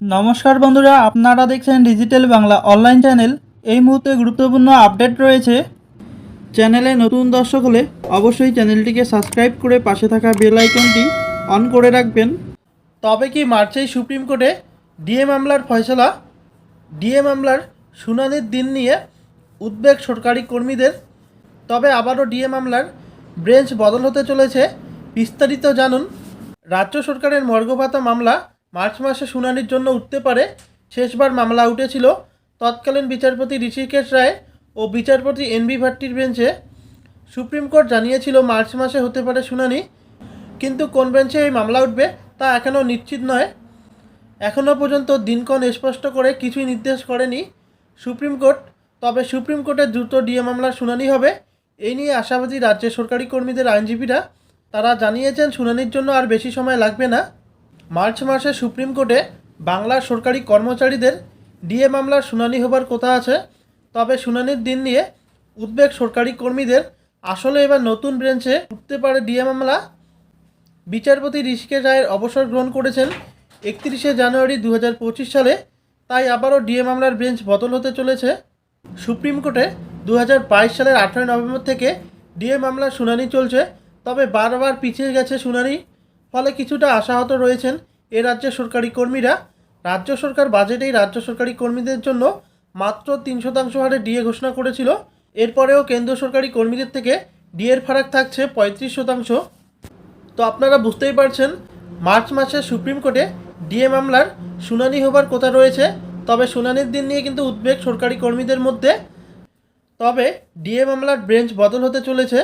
নমস্কার বন্ধুরা, আপনারা দেখছেন ডিজিটাল বাংলা অনলাইন চ্যানেল এই মুহূর্তে গুরুত্বপূর্ণ আপডেট রয়েছে। চ্যানেলে নতুন দর্শক হলে অবশ্যই চ্যানেলটিকে সাবস্ক্রাইব করে পাশে থাকা বেল আইকনটি অন করে রাখবেন। তবে কি মার্চেই সুপ্রিম কোর্টে ডিএ মামলার ফয়সলা? ডিএ মামলার শুনানির দিন নিয়ে উদ্বেগ সরকারি কর্মীদের। তবে আবারও ডিএ মামলার ব্রেঞ্চ বদল হতে চলেছে, বিস্তারিত জানুন। রাজ্য সরকারের মর্গ ভাতা মামলা মার্চ মাসে শুনানির জন্য উঠতে পারে, শেষবার মামলা উঠেছিল। তৎকালীন বিচারপতি ঋষিকেশ রায় ও বিচারপতি এনবি ভাট্টির বেঞ্চে সুপ্রিম কোর্ট জানিয়েছিল মার্চ মাসে হতে পারে শুনানি, কিন্তু কোন বেঞ্চে এই মামলা উঠবে তা এখনও নিশ্চিত নয়। এখনও পর্যন্ত দিনক্ষণ স্পষ্ট করে কিছুই নির্দেশ করেনি সুপ্রিম কোর্ট, তবে সুপ্রিম কোর্টে দ্রুত ডিএ মামলার শুনানি হবে। এই নিয়ে আশাবাদী রাজ্যের সরকারি কর্মীদের আইনজীবীরা, তারা জানিয়েছেন শুনানির জন্য আর বেশি সময় লাগবে না। মার্চ মাসে সুপ্রিম কোর্টে বাংলার সরকারি কর্মচারীদের ডিএ মামলার শুনানি হবার কথা আছে। তবে শুনানির দিন নিয়ে উদ্বেগ সরকারি কর্মীদের। আসলে এবার নতুন বেঞ্চে উঠতে পারে ডিএ মামলা। বিচারপতি ঋষিকেশ রায়ের অবসর গ্রহণ করেছেন একত্রিশে জানুয়ারি দু হাজার পঁচিশ সালে। তাই আবারও ডিএ মামলার বেঞ্চ বদল হতে চলেছে। সুপ্রিম কোর্টে দু হাজার বাইশ সালের আঠেরোই নভেম্বর থেকে ডিএ মামলার শুনানি চলছে। তবে বারবার পিছিয়ে গেছে শুনানি। ফলে কিছুটা আশাহত রয়েছেন এ রাজ্যের সরকারি কর্মীরা। রাজ্য সরকার বাজেটেই রাজ্য সরকারি কর্মীদের জন্য মাত্র তিন শতাংশ হারে ডিএ ঘোষণা করেছিল। এরপরেও কেন্দ্র সরকারি কর্মীদের থেকে ডিএর ফারাক থাকছে পঁয়ত্রিশ শতাংশ। তো আপনারা বুঝতেই পারছেন, মার্চ মাসে সুপ্রিম কোর্টে ডিএ মামলার শুনানি হবার কথা রয়েছে। তবে শুনানির দিন নিয়ে কিন্তু উদ্বেগ সরকারি কর্মীদের মধ্যে। তবে ডিএ মামলার বেঞ্চ বদল হতে চলেছে।